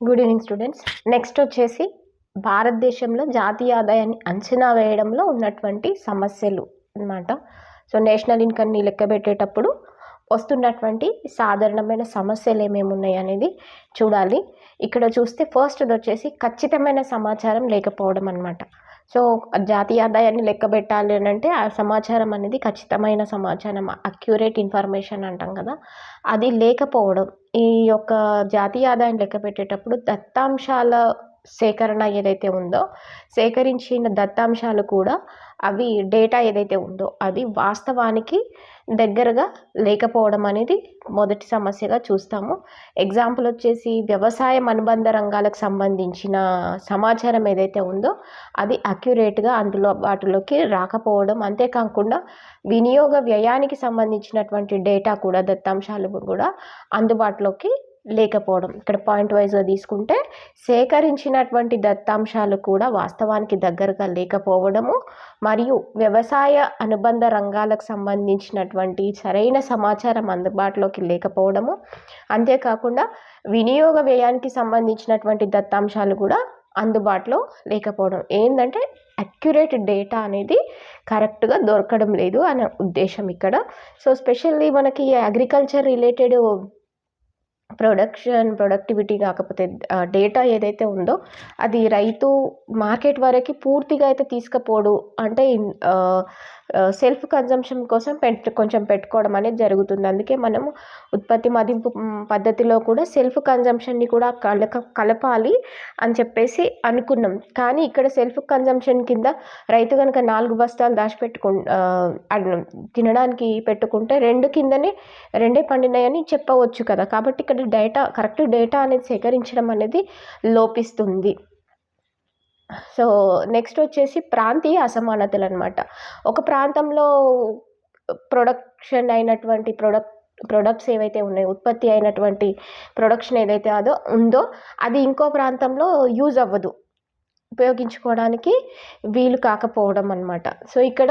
Good evening students next వచ్చేసి భారతదేశంలో జాతీయ ఆదాయాన్ని అంచనా వేయడంలో ఉన్నటువంటి సమస్యలు అన్నమాట. సో నేషనల్ ఇన్కమ్ని లెక్క పెట్టేటప్పుడు వస్తున్నటువంటి సాధారణమైన సమస్యలు ఏమేమి ఉన్నాయి అనేది చూడాలి. ఇక్కడ చూస్తే ఫస్ట్ వచ్చేసి ఖచ్చితమైన సమాచారం లేకపోవడం అనమాట సో జాతీయ ఆదాయాన్ని లెక్క పెట్టాలి అని అంటే ఆ సమాచారం అనేది ఖచ్చితమైన సమాచారం అక్యురేట్ ఇన్ఫర్మేషన్ అంటాం కదా. అది లేకపోవడం ఈ యొక్క జాతీయ ఆదాయం లెక్క పెట్టేటప్పుడు దత్తాంశాల సేకరణ ఏదైతే ఉందో సేకరించిన దత్తాంశాలు కూడా అవి డేటా ఏదైతే ఉందో అది వాస్తవానికి దగ్గరగా లేకపోవడం అనేది మొదటి సమస్యగా చూస్తాము. ఎగ్జాంపుల్ వచ్చేసి వ్యవసాయం అనుబంధ రంగాలకు సంబంధించిన సమాచారం ఏదైతే ఉందో అది అక్యురేట్గా అందులో వాటిలోకి రాకపోవడం. అంతేకాకుండా వినియోగ వ్యయానికి సంబంధించినటువంటి డేటా కూడా దత్తాంశాలు కూడా అందుబాటులోకి లేకపోవడం. ఇక్కడ పాయింట్ వైజ్గా తీసుకుంటే సేకరించినటువంటి దత్తాంశాలు కూడా వాస్తవానికి దగ్గరగా లేకపోవడము మరియు వ్యవసాయ అనుబంధ రంగాలకు సంబంధించినటువంటి సరైన సమాచారం అందుబాటులోకి లేకపోవడము. అంతేకాకుండా వినియోగ వ్యయానికి సంబంధించినటువంటి దత్తాంశాలు కూడా అందుబాటులో లేకపోవడం. ఏంటంటే అక్యురేట్ డేటా అనేది కరెక్ట్గా దొరకడం లేదు అనే ఉద్దేశం ఇక్కడ. సో స్పెషల్లీ మనకి అగ్రికల్చర్ రిలేటెడ్ ప్రొడక్షన్ ప్రొడక్టివిటీ కాకపోతే డేటా ఏదైతే ఉందో అది రైతు మార్కెట్ వరకు పూర్తిగా అయితే తీసుకపోడు. అంటే సెల్ఫ్ కన్జంప్షన్ కోసం పెట్టు కొంచెం పెట్టుకోవడం అనేది జరుగుతుంది. అందుకే మనము ఉత్పత్తి మదింపు పద్ధతిలో కూడా సెల్ఫ్ కన్జంప్షన్ని కూడా కలక కలపాలి అని చెప్పేసి అనుకున్నాం. కానీ ఇక్కడ సెల్ఫ్ కన్జంప్షన్ కింద రైతు కనుక నాలుగు బస్తాలు దాచిపెట్టుకు తినడానికి పెట్టుకుంటే రెండు కిందనే రెండే పండినాయని చెప్పవచ్చు కదా. కాబట్టి ఇక్కడ డేటా కరెక్ట్ డేటా అనేది సేకరించడం అనేది లోపిస్తుంది. సో నెక్స్ట్ వచ్చేసి ప్రాంతీయ అసమానతలు అనమాట ఒక ప్రాంతంలో ప్రొడక్షన్ అయినటువంటి ప్రొడక్ట్ ప్రొడక్ట్స్ ఏవైతే ఉన్నాయో ఉత్పత్తి అయినటువంటి ప్రొడక్షన్ ఏదైతే అదో ఉందో అది ఇంకో ప్రాంతంలో యూజ్ అవ్వదు. ఉపయోగించుకోవడానికి వీలు కాకపోవడం అనమాట సో ఇక్కడ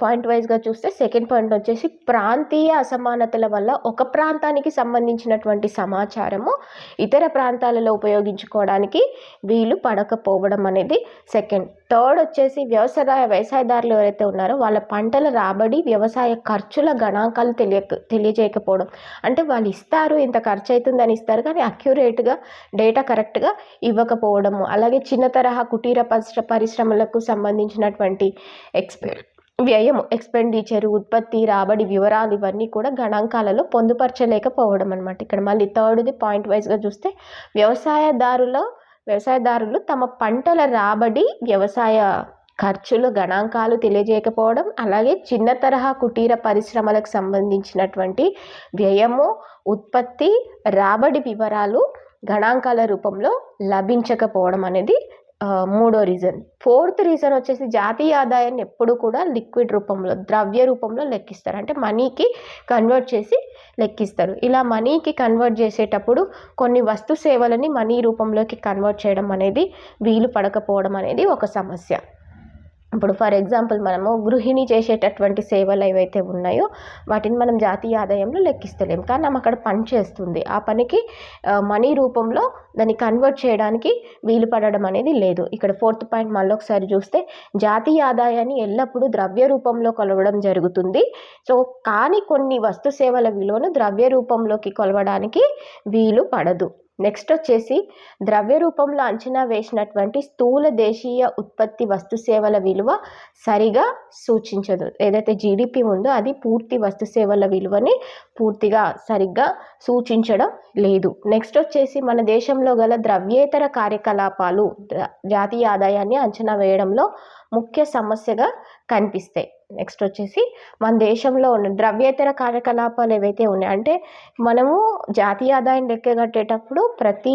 పాయింట్ వైజ్గా చూస్తే సెకండ్ పాయింట్ వచ్చేసి ప్రాంతీయ అసమానతల వల్ల ఒక ప్రాంతానికి సంబంధించినటువంటి సమాచారము ఇతర ప్రాంతాలలో ఉపయోగించుకోవడానికి వీలు పడకపోవడం అనేది సెకండ్ థర్డ్ వచ్చేసి వ్యవసాయ వ్యవసాయదారులు ఎవరైతే ఉన్నారో వాళ్ళ పంటల రాబడి వ్యవసాయ ఖర్చుల గణాంకాలు తెలియ తెలియజేయకపోవడం. అంటే వాళ్ళు ఇస్తారు ఇంత ఖర్చు అవుతుందని ఇస్తారు కానీ అక్యురేట్గా డేటా కరెక్ట్గా ఇవ్వకపోవడము. అలాగే చిన్న తరహా కుటీర పరిశ్ర పరిశ్రమలకు సంబంధించినటువంటి ఎక్స్పెక్ట్ వ్యయం ఎక్స్పెండిచర్ ఉత్పత్తి రాబడి వివరాలు ఇవన్నీ కూడా గణాంకాలలో పొందుపరచలేకపోవడం అనమాట ఇక్కడ మళ్ళీ థర్డ్ది పాయింట్ వైజ్గా చూస్తే వ్యవసాయదారుల వ్యవసాయదారులు తమ పంటల రాబడి వ్యవసాయ ఖర్చులు గణాంకాలు తెలియజేయకపోవడం అలాగే చిన్న తరహా కుటీర పరిశ్రమలకు సంబంధించినటువంటి వ్యయము ఉత్పత్తి రాబడి వివరాలు గణాంకాల రూపంలో లభించకపోవడం అనేది మూడో రీజన్ ఫోర్త్ రీజన్ వచ్చేసి జాతీయ ఆదాయాన్ని ఎప్పుడు కూడా లిక్విడ్ రూపంలో ద్రవ్య రూపంలో లెక్కిస్తారు. అంటే మనీకి కన్వర్ట్ చేసి లెక్కిస్తారు. ఇలా మనీకి కన్వర్ట్ చేసేటప్పుడు కొన్ని వస్తు సేవలని మనీ రూపంలోకి కన్వర్ట్ చేయడం అనేది వీలు పడకపోవడం అనేది ఒక సమస్య. ఇప్పుడు ఫర్ ఎగ్జాంపుల్ మనము గృహిణి చేసేటటువంటి సేవలు ఏవైతే ఉన్నాయో వాటిని మనం జాతీయ ఆదాయంలో లెక్కిస్తలేం. కానీ ఆమె అక్కడ పని చేస్తుంది. ఆ పనికి మనీ రూపంలో దాన్ని కన్వర్ట్ చేయడానికి వీలు పడడం అనేది లేదు. ఇక్కడ ఫోర్త్ పాయింట్ మళ్ళీ ఒకసారి చూస్తే జాతీయ ఆదాయాన్ని ఎల్లప్పుడూ ద్రవ్య రూపంలో కొలవడం జరుగుతుంది. సో కానీ కొన్ని వస్తు సేవల విలువను ద్రవ్య రూపంలోకి కొలవడానికి వీలు పడదు. నెక్స్ట్ వచ్చేసి ద్రవ్య రూపంలో అంచనా వేసినటువంటి స్థూల దేశీయ ఉత్పత్తి వస్తు సేవల విలువ సరిగా సూచించదు. ఏదైతే జీడిపి ఉందో అది పూర్తి వస్తు సేవల విలువని పూర్తిగా సరిగ్గా సూచించడం లేదు. నెక్స్ట్ వచ్చేసి మన దేశంలో గల ద్రవ్యేతర కార్యకలాపాలు జాతీయ ఆదాయాన్ని అంచనా వేయడంలో ముఖ్య సమస్యగా కనిపిస్తాయి. నెక్స్ట్ వచ్చేసి మన దేశంలో ఉన్న ద్రవ్యేతర కార్యకలాపాలు ఏవైతే ఉన్నాయో అంటే మనము జాతీయ ఆదాయం లెక్క కట్టేటప్పుడు ప్రతి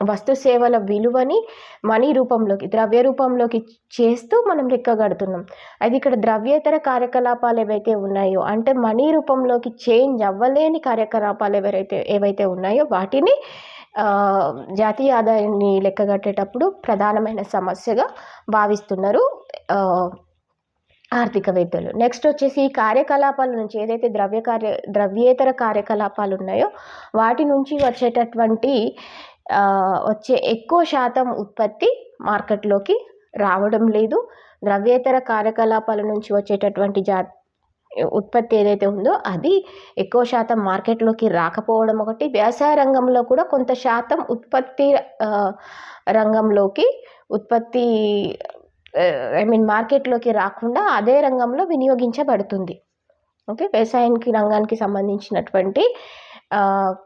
వస్తు సేవల విలువని మనీ రూపంలోకి ద్రవ్య రూపంలోకి చేస్తూ మనం లెక్క కడుతున్నాం అది ఇక్కడ ద్రవ్యేతర కార్యకలాపాలు ఏవైతే ఉన్నాయో అంటే మనీ రూపంలోకి చేంజ్ అవ్వలేని కార్యకలాపాలు ఎవరైతే ఏవైతే ఉన్నాయో వాటిని జాతీయ ఆదాయాన్ని లెక్క కట్టేటప్పుడు ప్రధానమైన సమస్యగా భావిస్తున్నారు. ఆర్థికవేత్తలు. నెక్స్ట్ వచ్చేసి ఈ కార్యకలాపాల నుంచి ఏదైతే ద్రవ్య కార్య ద్రవ్యేతర కార్యకలాపాలు ఉన్నాయో వాటి నుంచి వచ్చేటటువంటి వచ్చే ఎక్కువ శాతం ఉత్పత్తి మార్కెట్లోకి రావడం లేదు. ద్రవ్యేతర కార్యకలాపాల నుంచి వచ్చేటటువంటి జా ఉత్పత్తి ఏదైతే ఉందో అది ఎక్కువ శాతం మార్కెట్లోకి రాకపోవడం ఒకటి. వ్యవసాయ రంగంలో కూడా కొంత శాతం ఉత్పత్తి రంగంలోకి ఉత్పత్తి ఐ మీన్ మార్కెట్లోకి రాకుండా అదే రంగంలో వినియోగించబడుతుంది. ఓకే వ్యవసాయానికి రంగానికి సంబంధించినటువంటి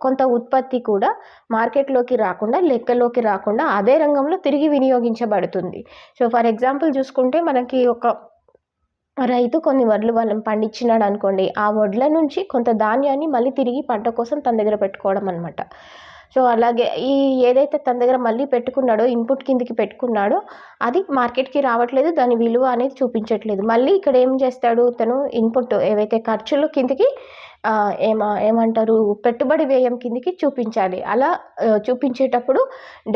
కొంత ఉత్పత్తి కూడా మార్కెట్లోకి రాకుండా లెక్కలోకి రాకుండా అదే రంగంలో తిరిగి వినియోగించబడుతుంది. సో ఫర్ ఎగ్జాంపుల్ చూసుకుంటే మనకి ఒక రైతు కొన్ని వడ్లు వాళ్ళని పండించినాడు అనుకోండి ఆ వడ్ల నుంచి కొంత ధాన్యాన్ని మళ్ళీ తిరిగి పంట కోసం తన దగ్గర పెట్టుకోవడం అనమాట సో అలాగే ఈ ఏదైతే తన దగ్గర మళ్ళీ పెట్టుకున్నాడో ఇన్పుట్ కిందికి పెట్టుకున్నాడో అది మార్కెట్కి రావట్లేదు. దాని విలువ అనేది చూపించట్లేదు. మళ్ళీ ఇక్కడ ఏం చేస్తాడు? తను ఇన్పుట్ ఏవైతే ఖర్చులు కిందకి ఏమా ఏమంటారు? పెట్టుబడి వ్యయం కిందికి చూపించాలి. అలా చూపించేటప్పుడు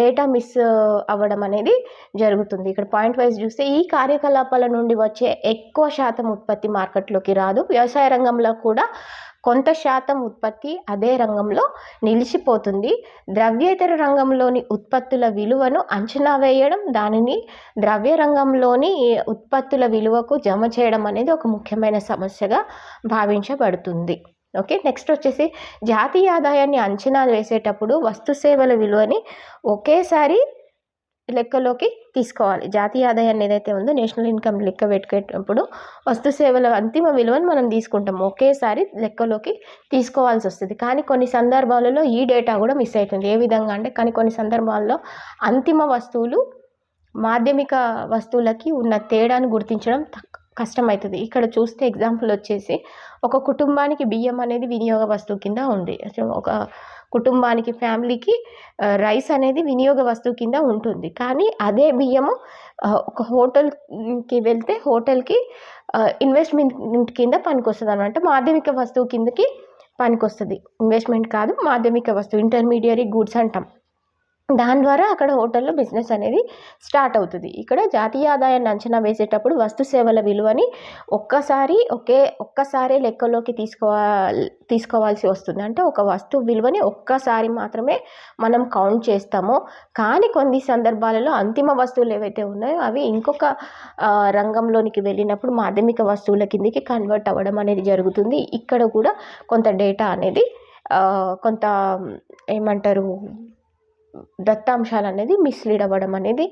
డేటా మిస్ అవ్వడం అనేది జరుగుతుంది. ఇక్కడ పాయింట్ వైజ్ చూస్తే ఈ కార్యకలాపాల నుండి వచ్చే ఎక్కువ శాతం ఉత్పత్తి మార్కెట్లోకి రాదు. వ్యవసాయ రంగంలో కూడా కొంత శాతం ఉత్పత్తి అదే రంగంలో నిలిచిపోతుంది. ద్రవ్యేతర రంగంలోని ఉత్పత్తుల విలువను అంచనా వేయడం దానిని ద్రవ్య రంగంలోని ఉత్పత్తుల విలువకు జమ చేయడం అనేది ఒక ముఖ్యమైన సమస్యగా భావించబడుతుంది. ఓకే నెక్స్ట్ వచ్చేసి జాతీయ ఆదాయాన్ని అంచనా వేసేటప్పుడు వస్తు సేవల విలువని ఒకేసారి లెక్కలోకి తీసుకోవాలి. జాతీయ ఆదాయాన్ని ఏదైతే ఉందో నేషనల్ ఇన్కమ్ లెక్క పెట్టుకునేటప్పుడు వస్తు సేవల అంతిమ విలువను మనం తీసుకుంటాం. ఒకేసారి లెక్కలోకి తీసుకోవాల్సి వస్తుంది. కానీ కొన్ని సందర్భాలలో ఈ డేటా కూడా మిస్ అవుతుంది. ఏ విధంగా అంటే కానీ కొన్ని సందర్భాల్లో అంతిమ వస్తువులు మాధ్యమిక వస్తువులకి ఉన్న తేడాను గుర్తించడం తక్- కష్టమవుతుంది. ఇక్కడ చూస్తే ఎగ్జాంపుల్ వచ్చేసి ఒక కుటుంబానికి బియ్యం అనేది వినియోగ వస్తువు కింద ఉంది. అసలు ఒక కుటుంబానికి ఫ్యామిలీకి రైస్ అనేది వినియోగ వస్తువు కింద ఉంటుంది. కానీ అదే బియ్యము ఒక హోటల్కి వెళ్తే హోటల్కి ఇన్వెస్ట్మెంట్ కింద పనికొస్తుంది అనమాట మాధ్యమిక వస్తువు కిందకి పనికొస్తుంది. ఇన్వెస్ట్మెంట్ కాదు మాధ్యమిక వస్తువు ఇంటర్మీడియరీ గూడ్స్ అంటాం. దాని ద్వారా అక్కడ హోటల్లో బిజినెస్ అనేది స్టార్ట్ అవుతుంది. ఇక్కడ జాతీయ ఆదాయాన్ని అంచనా వేసేటప్పుడు వస్తు సేవల విలువని ఒక్కసారి ఒకే ఒక్కసారే లెక్కలోకి తీసుకోవాలి తీసుకోవాల్సి వస్తుంది. అంటే ఒక వస్తువు విలువని ఒక్కసారి మాత్రమే మనం కౌంట్ చేస్తాము. కానీ కొన్ని సందర్భాలలో అంతిమ వస్తువులు ఏవైతే ఉన్నాయో అవి ఇంకొక రంగంలోనికి వెళ్ళినప్పుడు మాధ్యమిక వస్తువుల కిందకి కన్వర్ట్ అవ్వడం అనేది జరుగుతుంది. ఇక్కడ కూడా కొంత డేటా అనేది కొంత ఏమంటారు దత్తాంశాలు అనేది మిస్లీడ్ అవ్వడం అనేది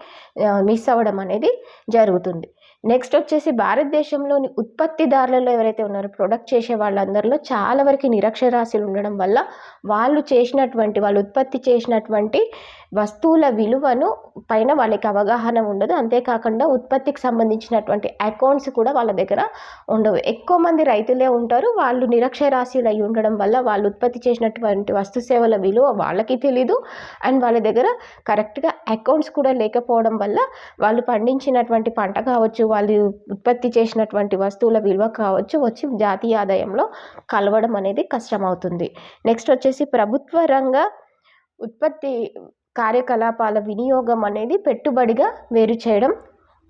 మిస్ అవ్వడం అనేది జరుగుతుంది. నెక్స్ట్ వచ్చేసి భారతదేశంలోని ఉత్పత్తిదారులలో ఎవరైతే ఉన్నారో ప్రొడక్ట్ చేసే వాళ్ళందరిలో చాలా వరకు నిరక్షరాస్యులు ఉండడం వల్ల వాళ్ళు చేసినటువంటి వాళ్ళు ఉత్పత్తి చేసినటువంటి వస్తువుల విలువను పైన వాళ్ళకి అవగాహన ఉండదు. అంతేకాకుండా ఉత్పత్తికి సంబంధించినటువంటి అకౌంట్స్ కూడా వాళ్ళ దగ్గర ఉండవు. ఎక్కువ మంది రైతులే ఉంటారు. వాళ్ళు నిరక్షరాస్యులు అయి ఉండడం వల్ల వాళ్ళు ఉత్పత్తి చేసినటువంటి వస్తు సేవల విలువ వాళ్ళకి తెలీదు. అండ్ వాళ్ళ దగ్గర కరెక్ట్గా అకౌంట్స్ కూడా లేకపోవడం వల్ల వాళ్ళు పండించినటువంటి పంట కావచ్చు వాళ్ళు ఉత్పత్తి చేసినటువంటి వస్తువుల విలువ కావచ్చు వచ్చి జాతీయ ఆదాయంలో కలవడం అనేది కష్టమవుతుంది. నెక్స్ట్ వచ్చేసి ప్రభుత్వ రంగ ఉత్పత్తి కార్యకలాపాల వినియోగం అనేది పెట్టుబడిగా వేరు చేయడం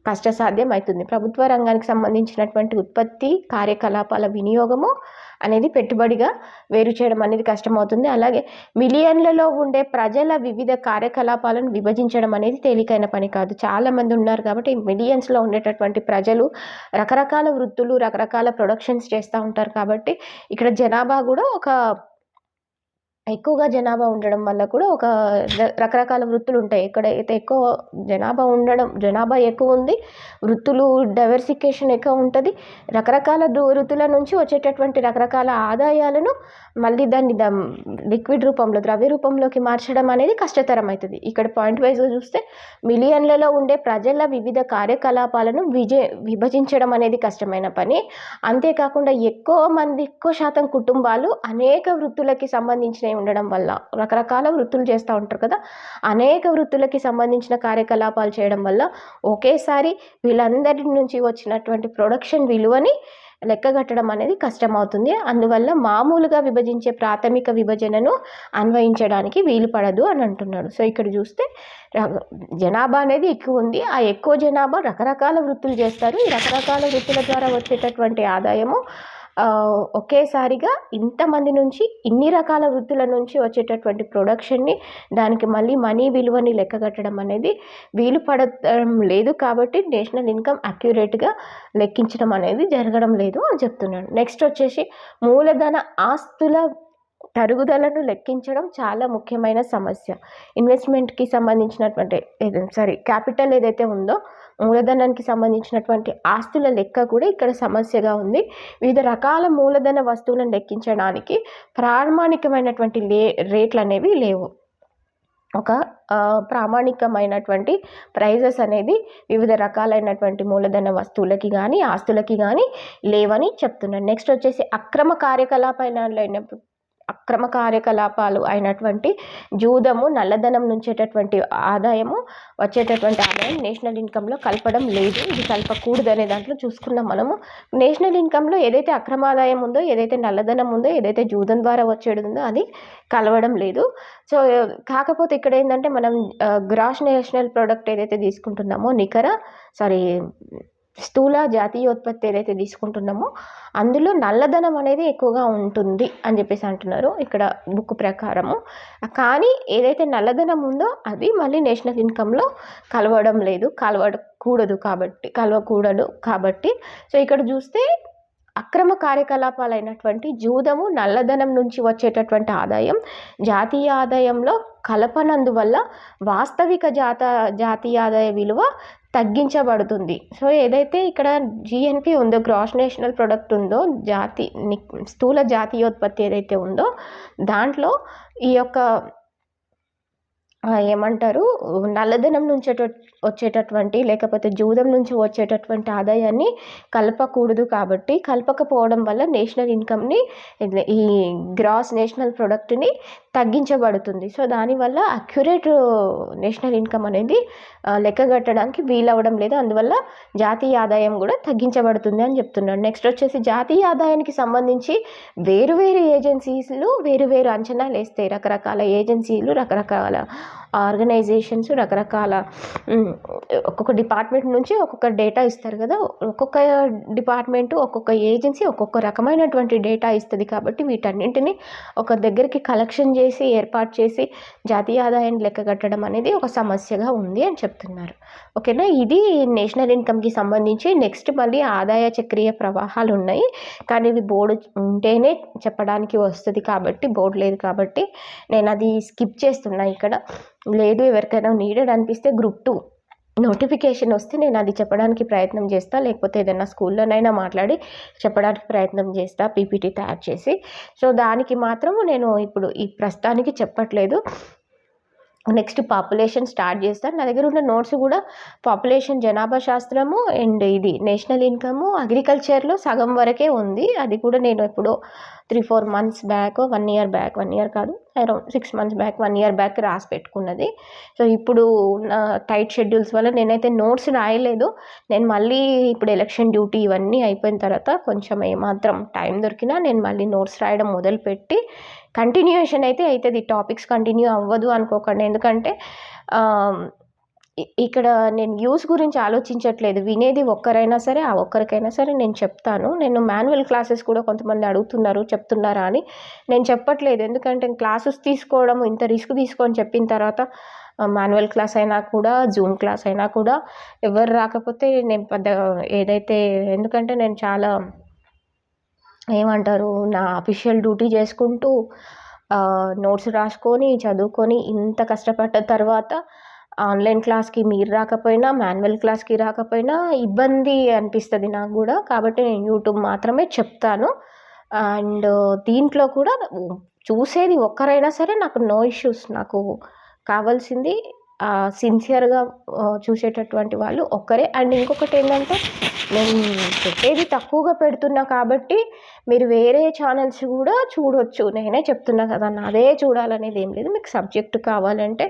కష్టసాధ్యం అవుతుంది ప్రభుత్వ రంగానికి సంబంధించినటువంటి ఉత్పత్తి కార్యకలాపాల వినియోగము అనేది పెట్టుబడిగా వేరు చేయడం అనేది కష్టమవుతుంది. అలాగే మిలియన్లలో ఉండే ప్రజల వివిధ కార్యకలాపాలను విభజించడం అనేది తేలికైన పని కాదు. చాలామంది ఉన్నారు కాబట్టి మిలియన్స్లో ఉండేటటువంటి ప్రజలు రకరకాల వృత్తులు రకరకాల ప్రొడక్షన్స్ చేస్తూ ఉంటారు కాబట్టి ఇక్కడ జనాభా కూడా ఒక ఎక్కువగా జనాభా ఉండడం వల్ల కూడా ఒక రకరకాల వృత్తులు ఉంటాయి. ఎక్కడైతే ఎక్కువ జనాభా ఉండడం జనాభా ఎక్కువ ఉంది వృత్తులు డైవర్సిఫికేషన్ ఎక్కువ ఉంటుంది. రకరకాల వృత్తుల నుంచి వచ్చేటటువంటి రకరకాల ఆదాయాలను మళ్ళీ దాన్ని ద లిక్విడ్ రూపంలో ద్రవ్య రూపంలోకి మార్చడం అనేది కష్టతరం అవుతుంది ఇక్కడ పాయింట్ వైజ్గా చూస్తే మిలియన్లలో ఉండే ప్రజల వివిధ కార్యకలాపాలను విజయ విభజించడం అనేది కష్టమైన పని. అంతేకాకుండా ఎక్కువ మంది ఎక్కువ శాతం కుటుంబాలు అనేక వృత్తులకి సంబంధించినవి ఉండడం వల్ల రకరకాల వృత్తులు చేస్తూ ఉంటారు కదా. అనేక వృత్తులకి సంబంధించిన కార్యకలాపాలు చేయడం వల్ల ఒకేసారి వీళ్ళందరి నుంచి వచ్చినటువంటి ప్రొడక్షన్ విలువని లెక్కగట్టడం అనేది కష్టమవుతుంది. అందువల్ల మామూలుగా విభజించే ప్రాథమిక విభజనను అన్వయించడానికి వీలు పడదు అని అంటున్నాడు. సో ఇక్కడ చూస్తే జనాభా అనేది ఎక్కువ ఉంది. ఆ ఎక్కువ జనాభా రకరకాల వృత్తులు చేస్తారు. ఈ రకరకాల వృత్తుల ద్వారా వచ్చేటటువంటి ఆదాయము ఒకేసారిగా ఇంతమంది నుంచి ఇన్ని రకాల వృత్తుల నుంచి వచ్చేటటువంటి ప్రొడక్షన్ని దానికి మళ్ళీ మనీ విలువని లెక్కగట్టడం అనేది వీలు పడటం లేదు కాబట్టి నేషనల్ ఇన్కమ్ అక్యురేట్గా లెక్కించడం అనేది జరగడం లేదు అని చెప్తున్నాను. నెక్స్ట్ వచ్చేసి మూలధన ఆస్తుల తరుగుదలను లెక్కించడం చాలా ముఖ్యమైన సమస్య. ఇన్వెస్ట్మెంట్కి సంబంధించినటువంటి సారీ క్యాపిటల్ ఏదైతే ఉందో మూలధనానికి సంబంధించినటువంటి ఆస్తుల లెక్క కూడా ఇక్కడ సమస్యగా ఉంది. వివిధ రకాల మూలధన వస్తువులను లెక్కించడానికి ప్రామాణికమైనటువంటి లే రేట్లు అనేవి లేవు. ఒక ప్రామాణికమైనటువంటి ప్రైజెస్ అనేది వివిధ రకాలైనటువంటి మూలధన వస్తువులకి కానీ ఆస్తులకి కానీ లేవని చెప్తున్నాను నెక్స్ట్ వచ్చేసి అక్రమ కార్యకలాపాలైన అక్రమ కార్యకలాపాలు అయినటువంటి జూదము నల్లధనం నుంచేటటువంటి ఆదాయము వచ్చేటటువంటి ఆదాయం నేషనల్ ఇన్కంలో కలపడం లేదు. ఇది కలపకూడదు అనే దాంట్లో చూసుకున్నాం మనము. నేషనల్ ఇన్కంలో ఏదైతే అక్రమ ఆదాయం ఉందో ఏదైతే నల్లధనం ఉందో ఏదైతే జూదం ద్వారా వచ్చేది ఉందో అది కలవడం లేదు. సో కాకపోతే ఇక్కడ ఏంటంటే మనం గ్రాస్ నేషనల్ ప్రోడక్ట్ ఏదైతే తీసుకుంటున్నామో నికర సారీ స్థూల జాతీయోత్పత్తి ఏదైతే తీసుకుంటున్నామో అందులో నల్లధనం అనేది ఎక్కువగా ఉంటుంది అని చెప్పేసి అంటున్నారు ఇక్కడ బుక్ ప్రకారము. కానీ ఏదైతే నల్లధనం ఉందో అది మళ్ళీ నేషనల్ ఇన్కంలో కలవడం లేదు. కలవకూడదు కాబట్టి కలవకూడదు కాబట్టి. సో ఇక్కడ చూస్తే అక్రమ కార్యకలాపాలైనటువంటి జూదము నల్లధనం నుంచి వచ్చేటటువంటి ఆదాయం జాతీయ ఆదాయంలో కలపనందువల్ల వాస్తవిక జాత జాతీయ ఆదాయ విలువ తగ్గించబడుతుంది. సో ఏదైతే ఇక్కడ జిఎన్పి ఉందో గ్రాస్ నేషనల్ ప్రొడక్ట్ ఉందో జాతి స్థూల జాతీయోత్పత్తి ఏదైతే ఉందో దాంట్లో ఈ యొక్క ఏమంటారు? నల్లధనం నుంచి వచ్చేటటువంటి లేకపోతే జూదం నుంచి వచ్చేటటువంటి ఆదాయాన్ని కలపకూడదు కాబట్టి కలపకపోవడం వల్ల నేషనల్ ఇన్కమ్ని ఈ గ్రాస్ నేషనల్ ప్రొడక్ట్ని తగ్గించబడుతుంది. సో దానివల్ల అక్యురేట్ నేషనల్ ఇన్కమ్ అనేది uh, లెక్కగట్టడానికి వీలవ్వడం లేదు. అందువల్ల జాతీయ ఆదాయం కూడా తగ్గించబడుతుంది అని చెప్తున్నాడు. నెక్స్ట్ వచ్చేసి జాతీయ ఆదాయానికి సంబంధించి వేరు వేరు వేరువేరు వేరు వేరు అంచనాలు వేస్తాయి. రకరకాల ఏజెన్సీలు రకరకాల ఆర్గనైజేషన్స్ రకరకాల ఒక్కొక్క డిపార్ట్మెంట్ నుంచి ఒక్కొక్క డేటా ఇస్తారు కదా. ఒక్కొక్క డిపార్ట్మెంట్ ఒక్కొక్క ఏజెన్సీ ఒక్కొక్క రకమైనటువంటి డేటా ఇస్తుంది కాబట్టి వీటన్నింటిని ఒక దగ్గరికి కలెక్షన్ చేసి ఏర్పాటు చేసి జాతీయ ఆదాయాన్ని లెక్క కట్టడం అనేది ఒక సమస్యగా ఉంది అని చెప్తున్నారు. ఓకేనా? ఇది నేషనల్ ఇన్కమ్కి సంబంధించి నెక్స్ట్ మళ్ళీ ఆదాయ చక్రీయ ప్రవాహాలు ఉన్నాయి. కానీ ఇవి బోర్డు ఉంటేనే చెప్పడానికి వస్తుంది కాబట్టి బోర్డు లేదు కాబట్టి నేను అది స్కిప్ చేస్తున్నా ఇక్కడ. లేదు ఎవరికైనా నీడెడ్ అనిపిస్తే గ్రూప్ టూ నోటిఫికేషన్ వస్తే నేను అది చెప్పడానికి ప్రయత్నం చేస్తా లేకపోతే ఏదైనా స్కూల్లోనైనా మాట్లాడి చెప్పడానికి ప్రయత్నం చేస్తా పీపీటీ తయారు చేసి. సో దానికి మాత్రము నేను ఇప్పుడు ఈ ప్రస్తుతానికి చెప్పట్లేదు. నెక్స్ట్ పాపులేషన్ స్టార్ట్ చేస్తాను నా దగ్గర ఉన్న నోట్స్ కూడా పాపులేషన్ జనాభా శాస్త్రము అండ్ ఇది నేషనల్ ఇన్కము అగ్రికల్చర్లో సగం వరకే ఉంది. అది కూడా నేను ఎప్పుడో three four months back one year back one year కాదు around six months back one year back రాసి పెట్టుకున్నది. సో ఇప్పుడు నా టైట్ షెడ్యూల్స్ వల్ల నేనైతే నోట్స్ రాయలేదు. నేను మళ్ళీ ఇప్పుడు ఎలక్షన్ డ్యూటీ ఇవన్నీ అయిపోయిన తర్వాత కొంచెం ఏమాత్రం టైం దొరికినా నేను మళ్ళీ నోట్స్ రాయడం మొదలుపెట్టి కంటిన్యూషన్ అయితే అవుతుంది టాపిక్స్ కంటిన్యూ అవ్వదు అనుకోకండి. ఎందుకంటే ఇక్కడ నేను యూస్ గురించి ఆలోచించట్లేదు. వినేది ఒక్కరైనా సరే ఆ ఒక్కరికైనా సరే నేను చెప్తాను. నేను మాన్యువల్ క్లాసెస్ కూడా కొంతమంది అడుగుతున్నారు చెప్తున్నారా అని నేను చెప్పట్లేదు. ఎందుకంటే క్లాసెస్ తీసుకోవడం ఇంత రిస్క్ తీసుకొని చెప్పిన తర్వాత మాన్యువల్ క్లాస్ అయినా కూడా జూమ్ క్లాస్ అయినా కూడా ఎవరు రాకపోతే నేను పెద్ద ఏదైతే ఎందుకంటే నేను చాలా ఏమంటారు నా అఫీషియల్ డ్యూటీ చేసుకుంటూ నోట్స్ రాసుకొని చదువుకొని ఇంత కష్టపడ్డ తర్వాత ఆన్లైన్ క్లాస్కి మీరు రాకపోయినా మాన్యువల్ క్లాస్కి రాకపోయినా ఇబ్బంది అనిపిస్తుంది నాకు కూడా. కాబట్టి నేను యూట్యూబ్ మాత్రమే చెప్తాను. అండ్ దీంట్లో కూడా చూసేది ఒక్కరైనా సరే నాకు నో ఇష్యూస్ నాకు కావాల్సింది సిన్సియర్గా చూసేటటువంటి వాళ్ళు ఒక్కరే. అండ్ ఇంకొకటి ఏంటంటే నేను పెట్టేది తక్కువగా పెడుతున్నా కాబట్టి మీరు వేరే ఛానల్స్ కూడా చూడొచ్చు. నేనే చెప్తున్నా కదా నాదే చూడాలనేది ఏం లేదు. మీకు సబ్జెక్ట్ కావాలంటే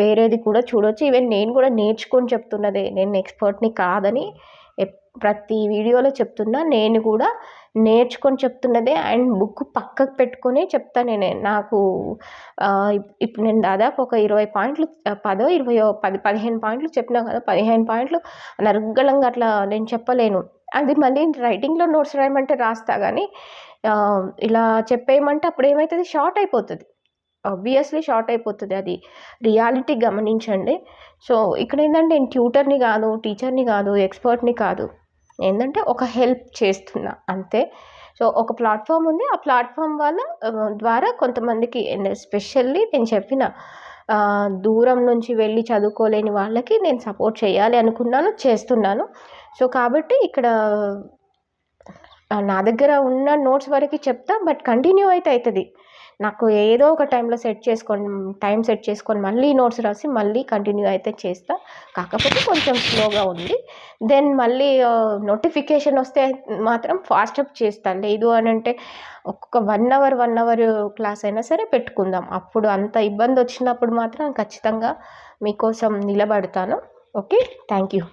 వేరేది కూడా చూడొచ్చు. ఈవెన్ నేను కూడా నేర్చుకొని చెప్తున్నదే. నేను ఎక్స్పర్ట్ని కాదని ప్రతి వీడియోలో చెప్తున్నా. నేను కూడా నేర్చుకొని చెప్తున్నదే అండ్ బుక్ పక్కకు పెట్టుకొని చెప్తా నేను. నాకు ఇప్- ఇప్పుడు నేను దాదాపు ఒక ఇరవై పాయింట్లు పదో ఇరవయో పది పదిహేను పాయింట్లు చెప్పినా కదా పదిహేను పాయింట్లు నరుగ్గలంగా అట్లా నేను చెప్పలేను. అది మళ్ళీ రైటింగ్లో నోట్స్ రాయమంటే రాస్తా కానీ ఇలా చెప్పేయమంటే అప్పుడు ఏమవుతుంది షార్ట్ అయిపోతుంది. ఆబ్వియస్లీ షార్ట్ అయిపోతుంది అది. రియాలిటీ గమనించండి. సో ఇక్కడ ఏంటంటే నేను ట్యూటర్ని కాదు టీచర్ని కాదు ఎక్స్పర్ట్ని కాదు. ఏంటంటే ఒక హెల్ప్ చేస్తున్నా అంతే. సో ఒక ప్లాట్ఫామ్ ఉంది. ఆ ప్లాట్ఫామ్ వల్ల ద్వారా కొంతమందికి స్పెషల్లీ నేను చెప్పిన దూరం నుంచి వెళ్ళి చదువుకోలేని వాళ్ళకి నేను సపోర్ట్ చేయాలి అనుకున్నాను చేస్తున్నాను. సో కాబట్టి ఇక్కడ నా దగ్గర ఉన్న నోట్స్ వరకు చెప్తా బట్ కంటిన్యూ అయితే అవుతుంది నాకు ఏదో ఒక టైంలో సెట్ చేసుకొని టైం సెట్ చేసుకొని మళ్ళీ నోట్స్ రాసి మళ్ళీ కంటిన్యూ అయితే చేస్తా. కాకపోతే కొంచెం స్లోగా ఉంది. దెన్ మళ్ళీ నోటిఫికేషన్ వస్తే మాత్రం ఫాస్ట్ అప్ చేస్తాను లేదు అని అంటే ఒక్కొక్క one hour one hour class అయినా సరే పెట్టుకుందాం. అప్పుడు అంత ఇబ్బంది వచ్చినప్పుడు మాత్రం ఖచ్చితంగా మీకోసం నిలబడతాను. ఓకే? Thank you